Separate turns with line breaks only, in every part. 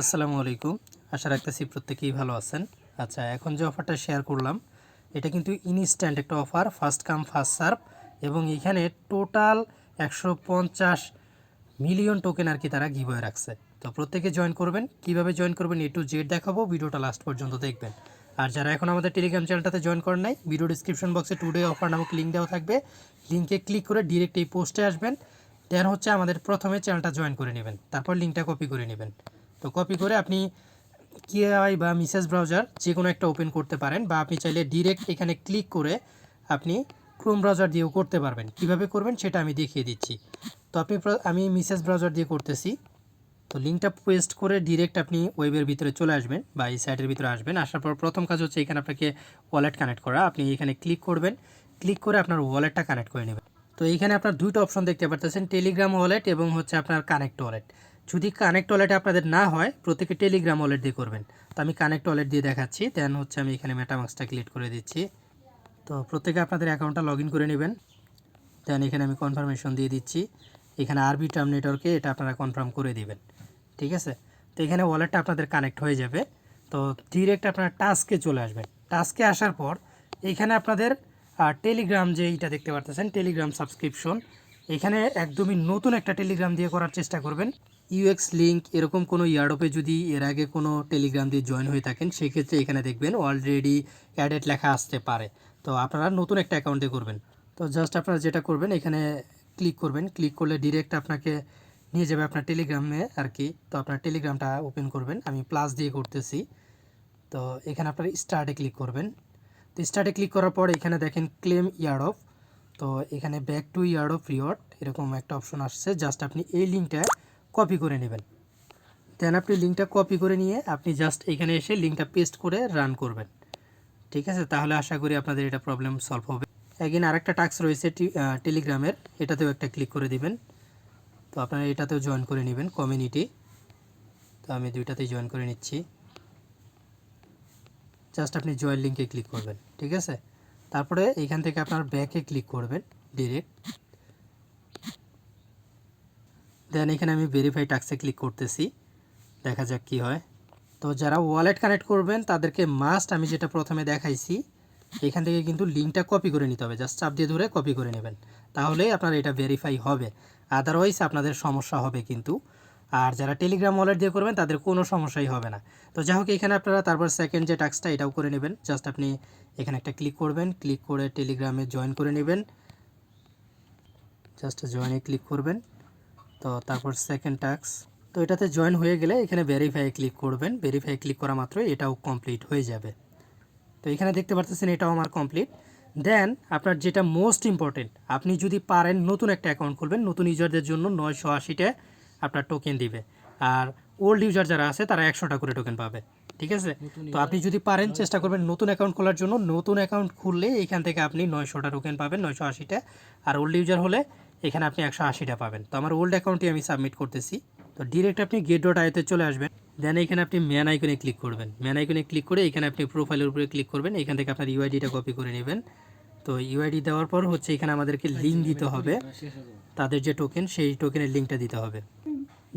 আসসালামু আলাইকুম। আশা রাখতেছি প্রত্যেকেই ভালো আছেন। আচ্ছা এখন যে অফারটা শেয়ার করলাম, এটা কিন্তু ইনস্ট্যান্ট একটা offer first come first serve এবং এখানে টোটাল একশো পঞ্চাশ মিলিয়ন টোকেন আর কি তারা গিভওয়ে রাখছে। তো প্রত্যেকে জয়েন করবেন। কীভাবে জয়েন করবেন এ টু জেড দেখাবো, ভিডিওটা লাস্ট পর্যন্ত দেখবেন। আর যারা এখন আমাদের টেলিগ্রাম চ্যানেলটাতে জয়েন করেন নাই ভিডিও ডিসক্রিপশন বক্সে টুডে অফার নামক লিঙ্ক দেওয়া থাকবে। লিঙ্কে ক্লিক করে ডিরেক্ট এই পোস্টে আসবেন। দেন হচ্ছে আমাদের প্রথমে চ্যানেলটা জয়েন করে নেবেন। তারপর লিঙ্কটা কপি করে নেবেন। তো কপি করে আপনি কিআই বা মিসেস ব্রাউজার যে কোনো একটা ওপেন করতে পারেন বা আপনি চাইলে ডিরেক্ট এখানে ক্লিক করে আপনি ক্রোম ব্রাউজার দিয়েও করতে পারবেন। কীভাবে করবেন সেটা আমি দেখিয়ে দিচ্ছি। তো আপনি আমি মিসেস ব্রাউজার দিয়ে করতেছি। তো লিঙ্কটা পেস্ট করে ডিরেক্ট আপনি ওয়েবের ভিতরে চলে আসবেন বা এই সাইটের ভিতরে আসবেন। আসার পর প্রথম কাজ হচ্ছে এখানে আপনাকে ওয়ালেট কানেক্ট করা। আপনি এখানে ক্লিক করবেন। ক্লিক করে আপনার ওয়ালেটটা কানেক্ট করে নেবেন। তো এইখানে আপনার দুইটা অপশন দেখতে পারতেছেন টেলিগ্রাম ওয়ালেট এবং হচ্ছে আপনার কানেক্ট ওয়ালেট যদি কানেক্ট ওয়ালেটে আপনাদের না হয় প্রত্যেকে টেলিগ্রাম ওয়ালেট দিয়ে করবেন। তো আমি কানেক্ট ওয়ালেট দিয়ে দেখাচ্ছি। দেন হচ্ছে আমি এখানে মেটামাক্সটা ক্লিক করে দিচ্ছি। তো প্রত্যেকে আপনাদের অ্যাকাউন্টটা লগ ইন করে নেবেন। দেন এখানে আমি কনফার্মেশন দিয়ে দিচ্ছি। এখানে আরবি টার্ম নেটওয়ার্কে এটা আপনারা কনফার্ম করে দিবেন। ঠিক আছে? তো এখানে ওয়ালেটটা আপনাদের কানেক্ট হয়ে যাবে। তো ডিরেক্ট আপনারা টাস্কে চলে আসবেন। টাস্কে আসার পর এখানে আপনাদের টেলিগ্রাম যে এইটা দেখতে পারতেছেন টেলিগ্রাম সাবস্ক্রিপশন এখানে একদমই নতুন একটা টেলিগ্রাম দিয়ে করার চেষ্টা করবেন। ইউএক্স লিঙ্ক এরকম কোনো ইয়ারোপে যদি এর আগে কোনো টেলিগ্রাম দিয়ে জয়েন হয়ে থাকেন, সেক্ষেত্রে এখানে দেখবেন অলরেডি অ্যাডেড লেখা আসতে পারে। তো আপনারা নতুন একটা অ্যাকাউন্টে করবেন। তো জাস্ট আপনারা যেটা করবেন, এখানে ক্লিক করবেন। ক্লিক করলে ডিরেক্ট আপনাকে নিয়ে যাবে আপনার টেলিগ্রামে আর কি তো আপনার টেলিগ্রামটা ওপেন করবেন। আমি প্লাস দিয়ে করতেছি। তো এখানে আপনার স্টার্টে ক্লিক করবেন। তো স্টার্টে ক্লিক করার পর এখানে দেখেন ক্লেম ইয়ার্ড অফ তো এখানে back to yard of reward এরকম একটা অপশন আসছে। জাস্ট আপনি এই লিঙ্কটা কপি করে নেবেন। দেন আপনি লিঙ্কটা কপি করে নিয়ে আপনি জাস্ট এখানে এসে লিঙ্কটা পেস্ট করে রান করবেন। ঠিক আছে? তাহলে আশা করি আপনাদের এটা প্রবলেম সলভ হবে। এগেন আরেকটা টাস্ক রয়েছে টেলিগ্রামের এটাতেও একটা ক্লিক করে দিবেন। তো আপনারা এটাতেও জয়েন করে নেবেন কমিউনিটি তো আমি দুইটাতেই জয়েন করে নিচ্ছি। জাস্ট আপনি জয়েন লিঙ্কে ক্লিক করবেন। ঠিক আছে? তারপরে এখান থেকে আপনার ব্যাকে ক্লিক করবেন। ডিরেক্ট দেন এখানে আমি ভেরিফাই টাক্সে ক্লিক করতেছি। দেখা যাক কি হয়। তো যারা ওয়ালেট কানেক্ট করবেন, তাদেরকে মাস্ট আমি যেটা প্রথমে দেখাইছি, এখান থেকে কিন্তু লিঙ্কটা কপি করে নিতে হবে। জাস্ট চাপ দিয়ে ধরে কপি করে নেবেন। তাহলেই আপনার এটা ভেরিফাই হবে। আদারওয়াইজ আপনাদের সমস্যা হবে কিন্তু। আর যারা টেলিগ্রাম ওয়ালেট দিয়ে করবেন, তাদের কোনো সমস্যাই হবে না। তো যাই হোক, এখানে আপনারা তারপর সেকেন্ড যে টাস্কটা এটাও করে নেবেন। জাস্ট আপনি এখানে একটা ক্লিক করবেন। ক্লিক করে টেলিগ্রামে জয়েন করে নেবেন। জাস্ট জয়েনে ক্লিক করবেন। তো তারপর সেকেন্ড টাস্ক তো এটাতে জয়েন হয়ে গেলে এখানে ভেরিফাই ক্লিক করবেন। ভেরিফাই ক্লিক করা মাত্রই এটাও কমপ্লিট হয়ে যাবে। তো এখানে দেখতে পাচ্ছেন এটাও আমার কমপ্লিট দেন আপনার যেটা মোস্ট ইম্পর্টেন্ট আপনি যদি পারেন নতুন একটা অ্যাকাউন্ট খুলবেন নতুন ইউজারদের জন্য নয়শো আশিটা আপনার টোকেন দিবে। আর ওল্ড ইউজার যারা আছে তারা একশোটা করে টোকেন পাবে। ঠিক আছে? তো আপনি যদি পারেন চেষ্টা করবেন নতুন অ্যাকাউন্ট খোলার জন্য। নতুন অ্যাকাউন্ট খুললে এখান থেকে আপনি নয়শোটা টোকেন পাবেন নয়শো আশিটা। আর ওল্ড ইউজার হলে এখানে আপনি একশো আশিটা পাবেন। তো আমার ওল্ড অ্যাকাউন্টটি আমি সাবমিট করতেছি। তো ডিরেক্ট আপনি গেট ডট আইতে চলে আসবেন। দেন এখানে আপনি ম্যান আইকনে ক্লিক করবেন। ম্যান আইকনে ক্লিক করে এখানে আপনি প্রোফাইলের উপরে ক্লিক করবেন। এখান থেকে আপনার ইউআইডিটা কপি করে নেবেন। তো ইউআইডি দেওয়ার পর হচ্ছে এখানে আমাদেরকে লিঙ্ক দিতে হবে। তাদের যে টোকেন সেই টোকেনের লিঙ্কটা দিতে হবে।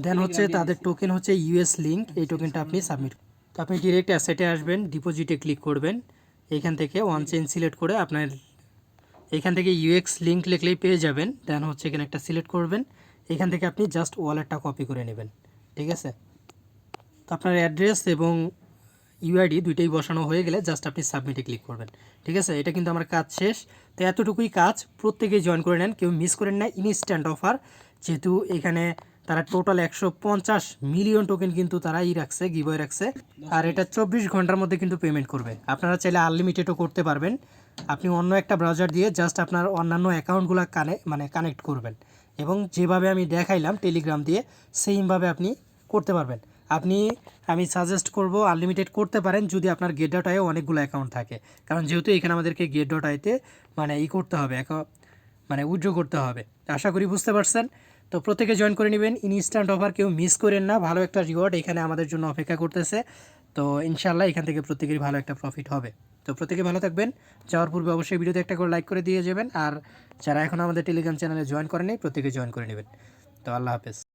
দেন হচ্ছে তাদের টোকেন হচ্ছে ইউএস লিঙ্ক এই টোকেনটা আপনি সাবমিট তো আপনি ডিরেক্ট অ্যাসেটে আসবেন ডিপোজিটে ক্লিক করবেন। এখান থেকে ওয়ান চেন সিলেক্ট করে আপনার এখান থেকে ইউএক্স লিঙ্ক লিখলেই পেয়ে যাবেন। দেন হচ্ছে এখানে একটা সিলেক্ট করবেন। এখান থেকে আপনি জাস্ট ওয়ালেটটা কপি করে নেবেন। ঠিক আছে? তো আপনার অ্যাড্রেস এবং ইউআইডি দুইটাই বসানো হয়ে গেলে জাস্ট আপনি সাবমিটে ক্লিক করবেন। ঠিক আছে? এটা কিন্তু আমার কাজ শেষ। তো এতটুকুই কাজ। প্রত্যেকেই জয়েন করে নেন। কেউ মিস করেন না। ইনস্ট্যান্ট অফার যেহেতু এখানে তারা টোটাল একশো পঞ্চাশ মিলিয়ন টোকেন কিন্তু তারা ই রাখছে গিবয় রাখছে। আর এটা চব্বিশ ঘণ্টার মধ্যে কিন্তু পেমেন্ট করবে। আপনারা চাইলে আনলিমিটেডও করতে পারবেন। আপনি অন্য একটা ব্রাউজার দিয়ে জাস্ট আপনার অন্যান্য অ্যাকাউন্টগুলো কানে মানে কানেক্ট করবেন। এবং যেভাবে আমি দেখাইলাম টেলিগ্রাম দিয়ে সেইমভাবে আপনি করতে পারবেন। আপনি, আমি সাজেস্ট করব আনলিমিটেড করতে পারেন যদি আপনার গেট ডট আইয়ে অনেকগুলো অ্যাকাউন্ট থাকে। কারণ যেহেতু এখানে আমাদেরকে গেট ডট আইতে মানে ই করতে হবে মানে উইথড্র করতে হবে। আশা করি বুঝতে পারছেন। তো প্রত্যেকে জয়েন করে নেবেন। ইনস্ট্যান্ট অফার কেউ মিস করেন না। ভালো একটা রিওয়ার্ড এখানে আমাদের জন্য অপেক্ষা করতেছে। তো ইনশাল্লাহ এখান থেকে প্রত্যেকেরই ভালো একটা প্রফিট হবে। তো প্রত্যেকে ভালো থাকবেন। যাওয়ার পূর্বে অবশ্যই ভিডিওতে একটা করে লাইক করে দিয়ে যাবেন। আর যারা এখন আমাদের টেলিগ্রাম চ্যানেলে জয়েন করেনি প্রত্যেকে জয়েন করে নেবেন। তো আল্লাহ হাফেজ।